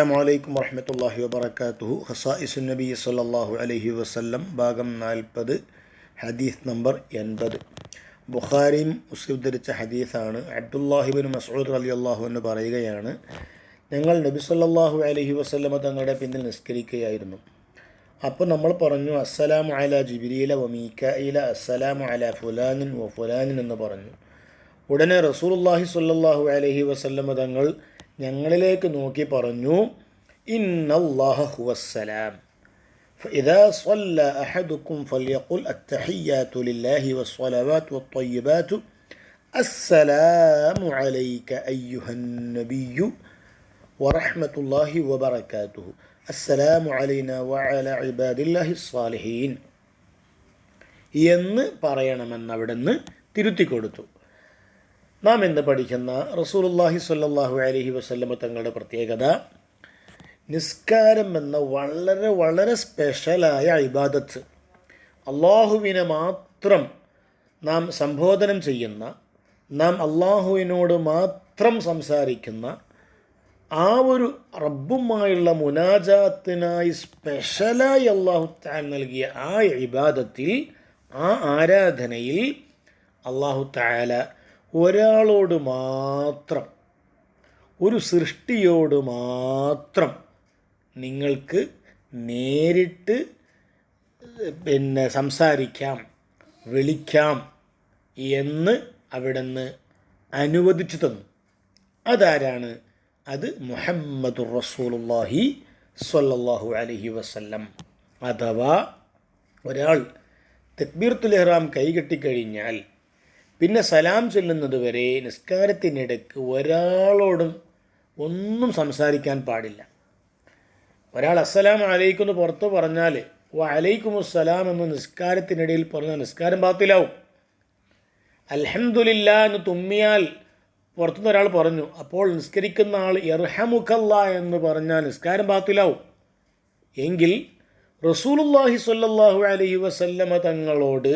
അസ്സാം വലൈക്കും വർഹമത്തല്ലാഹി വബർക്കാത്തുഹു ഹസായിസു നബി സല്ലാഹു അലഹി വസ്ല്ലം ഭാഗം നാൽപ്പത് ഹദീസ് നമ്പർ എൺപത്. ബുഖാരിയും മുസ്ലിം ധരിച്ച ഹദീസാണ്. അബ്ദുല്ലാഹിബിൻ മസൂദ് അലി അള്ളാഹു എന്ന് പറയുകയാണ് ഞങ്ങൾ നബി സല്ലാഹു അലഹി വസ്ല്ലമ തങ്ങളുടെ പിന്നിൽ നിസ്കരിക്കുകയായിരുന്നു. അപ്പോൾ നമ്മൾ പറഞ്ഞു അസ്സലാമു അല ജിബിരിയില വ മീക്കയില അസ്സലാമു അല ഫുലാനിൻ വ ഫുലാനിൻ എന്ന് പറഞ്ഞു. ഉടനെ റസൂലുല്ലാഹി സ്വല്ലല്ലാഹു അലൈഹി വസല്ലമ തങ്ങൾ ഞങ്ങളിലേക്ക് നോക്കി പറഞ്ഞു ഇന്നല്ലാഹ ഹുവസ്സലാം فإذا صلى أحدكم فليقل التحيات لله والصلوات والطيبات السلام عليك أيها النبي ورحمة الله وبركاته السلام علينا وعلى عباد الله الصالحين എന്ന് പറയണമെന്ന് അവിടെ നിന്ന് തിരുത്തി കൊടുത്തു നാം ഇന്ന് പഠിക്കുന്ന റസൂലുല്ലാഹി സ്വല്ലല്ലാഹു അലഹി വസല്ലമ തങ്ങളുടെ പ്രത്യേകത നിസ്കാരം എന്ന വളരെ വളരെ സ്പെഷ്യലായ ഇബാദത്ത്. അള്ളാഹുവിനെ മാത്രം നാം സംബോധനം ചെയ്യുന്ന നാം അള്ളാഹുവിനോട് മാത്രം സംസാരിക്കുന്ന ആ ഒരു റബ്ബുമായുള്ള മുനാജാത്തിനായി സ്പെഷ്യലായി അള്ളാഹു താൻ നൽകിയ ആ ഇബാദത്തിൽ ആ ആരാധനയിൽ അള്ളാഹു താല ഒരാളോട് മാത്രം ഒരു സൃഷ്ടിയോട് മാത്രം നിങ്ങൾക്ക് നേരിട്ട് പിന്നെ സംസാരിക്കാം വിളിക്കാം എന്ന് അവിടുന്ന് അനുവദിച്ചു തന്നു. അതാരാണ്? അത് മുഹമ്മദ് റസൂലുല്ലാഹി സ്വല്ലല്ലാഹു അലഹി വസ്ല്ലം. അഥവാ ഒരാൾ തക്ബീർത്തുൽ ഇഹ്റാം കൈകെട്ടിക്കഴിഞ്ഞാൽ പിന്നെ സലാം ചൊല്ലുന്നത് വരെ നിസ്കാരത്തിനിടയ്ക്ക് ഒരാളോടും ഒന്നും സംസാരിക്കാൻ പാടില്ല. ഒരാൾ അസ്സലാം അലൈക്കും എന്ന് പുറത്ത് പറഞ്ഞാൽ അലൈക്കും അസ്സലാം എന്ന് നിസ്കാരത്തിനിടയിൽ പറഞ്ഞാൽ നിസ്കാരം പാത്തിലാവും അൽഹംദുലില്ല എന്ന് തുമ്മിയാൽ പുറത്തുനിന്ന് ഒരാൾ പറഞ്ഞു അപ്പോൾ നിസ്കരിക്കുന്ന ആൾ എർഹമുഖല്ല എന്ന് പറഞ്ഞാൽ നിസ്കാരം പാത്തിലാവും എങ്കിൽ റസൂലുല്ലാഹി സ്വല്ലല്ലാഹു അലൈഹി വസല്ലമ തങ്ങളോട്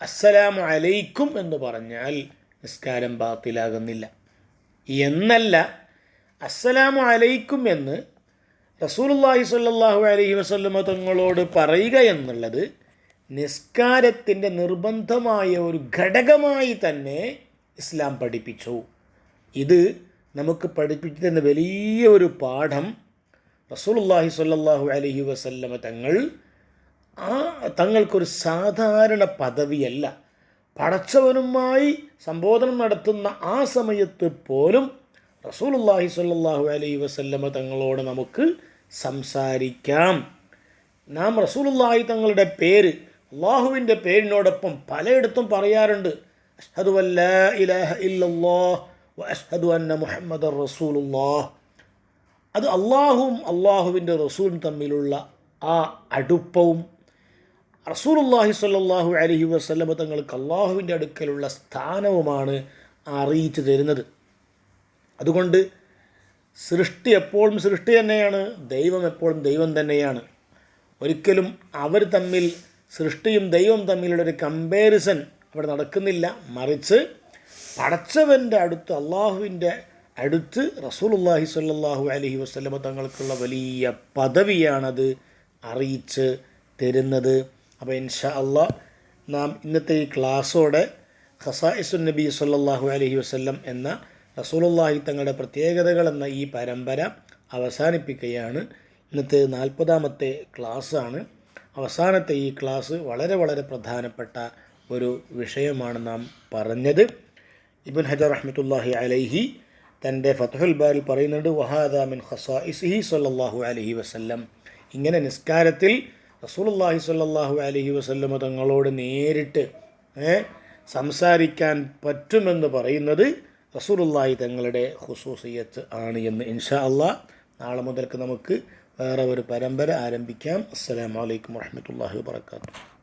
അസ്സലാമു അലൈക്കും എന്ന് പറഞ്ഞാൽ നിസ്കാരം ബാത്തിലാകുന്നില്ല. എന്നല്ല അസ്സലാമു അലൈക്കും എന്ന് റസൂലുല്ലാഹി സ്വല്ലല്ലാഹു അലൈഹി വസല്ലമ തങ്ങളോട് പറയുക എന്നുള്ളത് നിസ്കാരത്തിന്റെ നിർബന്ധമായ ഒരു ഘടകമായി തന്നെ ഇസ്ലാം പഠിപ്പിച്ചു. ഇത് നമുക്ക് പഠിപ്പിച്ചു തന്ന വലിയ ഒരു പാഠം റസൂലുല്ലാഹി സ്വല്ലല്ലാഹു അലൈഹി വസല്ലമ തങ്ങൾ ആ തങ്ങൾക്കൊരു സാധാരണ പദവിയല്ല. പടച്ചവനുമായി സംബോധനം നടത്തുന്ന ആ സമയത്ത് പോലും റസൂലുല്ലാഹി സ്വല്ലല്ലാഹു അലൈഹി വസല്ലമ തങ്ങളോട് നമുക്ക് സംസാരിക്കാം. നാം റസൂലുല്ലാഹി തങ്ങളുടെ പേര് അള്ളാഹുവിന്റെ പേരിനോടൊപ്പം പലയിടത്തും പറയാറുണ്ട്. ഇലാഹ ഇല്ലല്ലാഹ് അന്ന മുഹമ്മദ് റസൂലുല്ലാഹ് അത് അള്ളാഹുവും അള്ളാഹുവിന്റെ റസൂലും തമ്മിലുള്ള ആ അടുപ്പവും റസൂലുല്ലാഹി സ്വല്ലല്ലാഹു അലഹി വസ്ലമ തങ്ങൾക്ക് അള്ളാഹുവിന്റെ അടുക്കലുള്ള സ്ഥാനവുമാണ് അറിയിച്ചു തരുന്നത്. അതുകൊണ്ട് സൃഷ്ടി എപ്പോഴും സൃഷ്ടി തന്നെയാണ് ദൈവം എപ്പോഴും ദൈവം തന്നെയാണ്. ഒരിക്കലും അവർ തമ്മിൽ സൃഷ്ടിയും ദൈവം തമ്മിലുള്ള ഒരു കമ്പാരിസൺ അവിടെ നടക്കുന്നില്ല. മറിച്ച് പടച്ചവന്റെ അടുത്ത് അള്ളാഹുവിന്റെ അടുത്ത് റസൂലുല്ലാഹി സ്വല്ലല്ലാഹു അലഹി വസ്ലമ തങ്ങൾക്കുള്ള വലിയ പദവിയാണത് അറിയിച്ച് തരുന്നത്. അപ്പോൾ ഇൻഷാ അള്ളാ നാം ഇന്നത്തെ ഈ ക്ലാസ്സോടെ ഖസായിസുൻ നബി സല്ലാഹു അലഹി വസ്ല്ലം എന്ന റസൂലുള്ളാഹി തങ്ങളുടെ പ്രത്യേകതകൾ എന്ന ഈ പരമ്പര അവസാനിപ്പിക്കുകയാണ്. ഇന്നത്തെ നാൽപ്പതാമത്തെ ക്ലാസ്സാണ്. അവസാനത്തെ ഈ ക്ലാസ് വളരെ വളരെ പ്രധാനപ്പെട്ട ഒരു വിഷയമാണ് നാം പറഞ്ഞത്. ഇബിൻ ഹജർ റഹ്മത്തുല്ലാഹി അലൈഹി തന്റെ ഫതഹുൽ ബാരിൽ പറയുന്നുണ്ട് വഹാദാമിൻ ഖസായിസിഹി സല്ലാഹു അലഹി വസ്ല്ലം. ഇങ്ങനെ നിസ്കാരത്തിൽ റസൂലുള്ളാഹി സ്വല്ലല്ലാഹു അലൈഹി വസല്ലമ തങ്ങളോട് നേരിട്ട് സംസാരിക്കാൻ പറ്റുമെന്ന് പറയുന്നത് റസൂലുള്ളാഹി തങ്ങളുടെ ഹുസൂസിയത്ത് ആണ് എന്ന് ഇൻഷാ അള്ളാഹ് നാളെ മുതൽക്ക് നമുക്ക് വേറെ ഒരു പരമ്പര ആരംഭിക്കാം. അസ്സലാമു അലൈക്കും വറഹ്മത്തുള്ളാഹി വബറകാതുഹു.